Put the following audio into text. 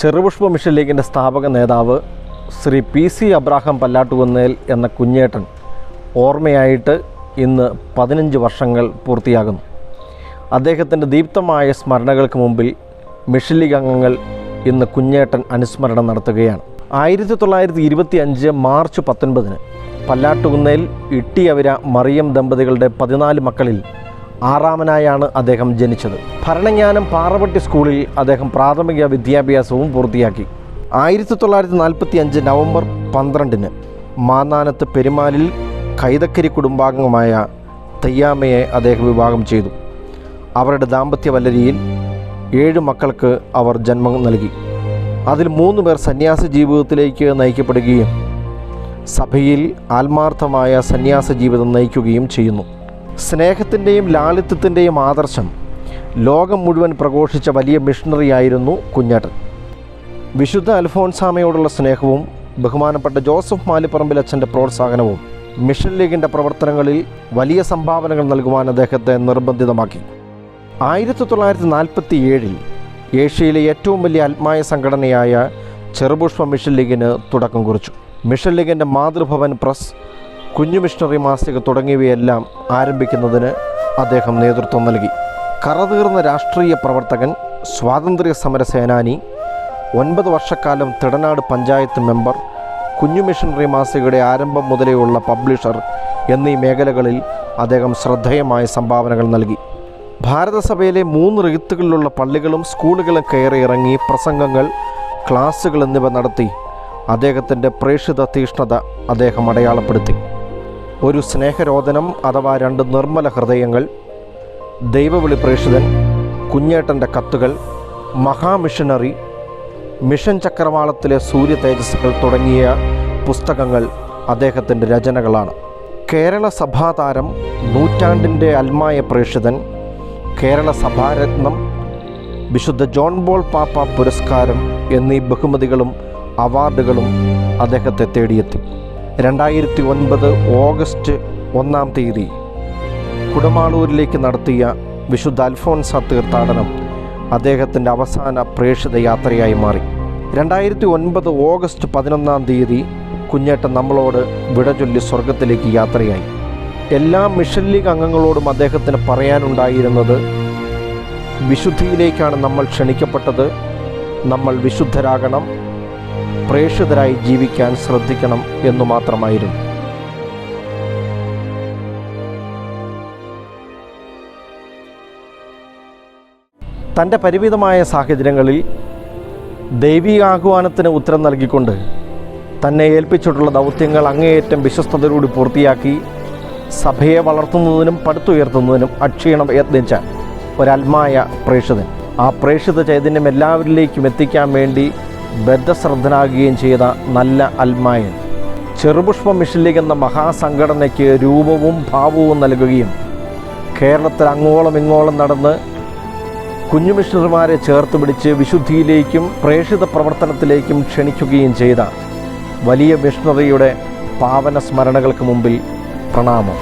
Cherupushpa mission ലീഗിന്റെ സ്ഥാപക നേതാവ് Shri P C Abraham Pallattukunnel എന്ന കുഞ്ഞേട്ടൻ ഓർമ്മയായിട്ട് ഇന്ന് പതിനഞ്ച് വർഷങ്ങൾ പൂർത്തിയാകുന്നു. അദ്ദേഹത്തിന്റെ ദീപ്തമായ സ്മരണകൾക്ക് മുമ്പിൽ മിഷൻ ലീഗ് അംഗങ്ങൾ ഇന്ന് കുഞ്ഞേട്ടൻ അനുസ്മരണം നടത്തുകയാണ്. ആയിരത്തി തൊള്ളായിരത്തി ഇരുപത്തി അഞ്ച് മാർച്ച് പത്തൊൻപതിന് പല്ലാട്ടുകുന്നേൽ ഇട്ടിയവര മറിയം ദമ്പതികളുടെ പതിനാല് മക്കളിൽ ആറാമനായാണ് അദ്ദേഹം ജനിച്ചത്. ഭരണജ്ഞാനം പാറവട്ടി സ്കൂളിൽ അദ്ദേഹം പ്രാഥമിക വിദ്യാഭ്യാസവും പൂർത്തിയാക്കി. ആയിരത്തി തൊള്ളായിരത്തി നാൽപ്പത്തി അഞ്ച് നവംബർ പന്ത്രണ്ടിന് മാന്നാനത്ത് പെരുമാലിൽ കൈതക്കരി കുടുംബാംഗമായ തയ്യാമ്മയെ അദ്ദേഹം വിവാഹം ചെയ്തു. അവരുടെ ദാമ്പത്യ വല്ലരിയിൽ ഏഴ് മക്കൾക്ക് അവർ ജന്മം നൽകി. അതിൽ മൂന്ന് പേർ സന്യാസ ജീവിതത്തിലേക്ക് നയിക്കപ്പെടുകയും സഭയിൽ ആത്മാർത്ഥമായ സന്യാസ ജീവിതം നയിക്കുകയും ചെയ്യുന്നു. സ്നേഹത്തിന്റെയും ലാളിത്യത്തിന്റെയും ആദർശം. ലോകം മുഴുവൻ പ്രഘോഷിച്ച വലിയ മിഷണറിയായിരുന്നു കുഞ്ഞേട്ടൻ. വിശുദ്ധ അൽഫോൻസാമയോടുള്ള സ്നേഹവും ബഹുമാനപ്പെട്ട ജോസഫ് മാലിപ്പറമ്പിൽ അച്ഛന്റെ പ്രോത്സാഹനവും മിഷൻ ലീഗിന്റെ പ്രവർത്തനങ്ങളിൽ വലിയ സംഭാവനകൾ നൽകുവാൻ അദ്ദേഹത്തെ നിർബന്ധിതമാക്കി. ആയിരത്തി തൊള്ളായിരത്തി നാൽപ്പത്തി ഏഴിൽ ഏഷ്യയിലെ ഏറ്റവും വലിയ ആത്മായ സംഘടനയായ ചെറുപുഷ്പ മിഷൻ ലീഗിന് തുടക്കം കുറിച്ചു. മിഷൻ ലീഗിന്റെ മാതൃഭവൻ പ്രസ് കുഞ്ഞു മിഷണറി മാസിക തുടങ്ങിയവയെല്ലാം ആരംഭിക്കുന്നതിന് അദ്ദേഹം നേതൃത്വം നൽകി. കറതീർന്ന രാഷ്ട്രീയ പ്രവർത്തകൻ സ്വാതന്ത്ര്യ സമര സേനാനി ഒൻപത് വർഷക്കാലം തിടനാട് പഞ്ചായത്ത് മെമ്പർ കുഞ്ഞു മിഷണറി മാസികയുടെ ആരംഭം മുതലെയുള്ള പബ്ലിഷർ എന്നീ മേഖലകളിൽ അദ്ദേഹം ശ്രദ്ധേയമായ സംഭാവനകൾ നൽകി. ഭാരതസഭയിലെ മൂന്ന് റീത്തുകളിലുള്ള പള്ളികളും സ്കൂളുകളും കയറി ഇറങ്ങി പ്രസംഗങ്ങൾ ക്ലാസ്സുകൾ എന്നിവ നടത്തി അദ്ദേഹത്തിന്റെ പ്രേക്ഷിത തീഷ്ണത അദ്ദേഹം അടയാളപ്പെടുത്തി. ഒരു സ്നേഹരോദനം അഥവാ രണ്ട് നിർമ്മല ഹൃദയങ്ങൾ ദൈവവിളി പ്രേക്ഷിതൻ കുഞ്ഞേട്ടന്റെ കത്തുകൾ മഹാമിഷണറി മിഷൻ ചക്രവാളത്തിലെ സൂര്യ തേജസ്സുകൾ തുടങ്ങിയ പുസ്തകങ്ങൾ അദ്ദേഹത്തിന്റെ രചനകളാണ്. കേരള സഭാതാരം നൂറ്റാണ്ടിന്റെ അൽമായ പ്രേക്ഷിതൻ കേരള സഭാരത്നം വിശുദ്ധ ജോൺ ബോൾ പാപ്പ പുരസ്കാരം എന്നീ ബഹുമതികളും അവാർഡുകളും അദ്ദേഹത്തെ തേടിയെത്തി. രണ്ടായിരത്തി ഒൻപത് ഓഗസ്റ്റ് ഒന്നാം തീയതി കുടമാളൂരിലേക്ക് നടത്തിയ വിശുദ്ധ അൽഫോൻസ തീർത്ഥാടനം അദ്ദേഹത്തിന്റെ അവസാന പ്രേക്ഷിത യാത്രയായി മാറി. രണ്ടായിരത്തി ഒൻപത് ഓഗസ്റ്റ് പതിനൊന്നാം തീയതി കുഞ്ഞേട്ടൻ നമ്മളോട് വിട ചൊല്ലി സ്വർഗത്തിലേക്ക് യാത്രയായി. എല്ലാ മിഷൻ ലീഗ് അംഗങ്ങളോടും അദ്ദേഹത്തിന് പറയാനുണ്ടായിരുന്നത് വിശുദ്ധിയിലേക്കാണ് നമ്മൾ ക്ഷണിക്കപ്പെട്ടത്. നമ്മൾ വിശുദ്ധരാകണം. പ്രേക്ഷിതരായി ജീവിക്കാൻ ശ്രദ്ധിക്കണം എന്നു മാത്രമായിരുന്നു. തന്റെ പരിമിതമായ സാഹചര്യങ്ങളിൽ ദൈവികാഹ്വാനത്തിന് ഉത്തരം നൽകിക്കൊണ്ട് തന്നെ ഏൽപ്പിച്ചിട്ടുള്ള ദൗത്യങ്ങൾ അങ്ങേയറ്റം വിശ്വസ്തതയോട് പൂർത്തിയാക്കി സഭയെ വളർത്തുന്നതിനും പടുത്തുയർത്തുന്നതിനും അക്ഷീണം യത്നിച്ച ഒരൽമായ പ്രേക്ഷിതൻ. ആ പ്രേക്ഷിത ചൈതന്യം എല്ലാവരിലേക്കും എത്തിക്കാൻ വേണ്ടി ബദ്ധശ്രദ്ധനാകുകയും ചെയ്ത നല്ല അൽമായൻ. ചെറുപുഷ്പ മിഷൻ ലീഗ് എന്ന മഹാസംഘടനയ്ക്ക് രൂപവും ഭാവവും നൽകുകയും കേരളത്തിൽ അങ്ങോളം ഇങ്ങോളം നടന്ന് കുഞ്ഞു മിഷണറിമാരെ ചേർത്ത് പിടിച്ച് വിശുദ്ധിയിലേക്കും പ്രേക്ഷിത പ്രവർത്തനത്തിലേക്കും ക്ഷണിക്കുകയും ചെയ്ത വലിയ മിഷണറിയുടെ പാവന സ്മരണകൾക്ക് മുമ്പിൽ പ്രണാമം.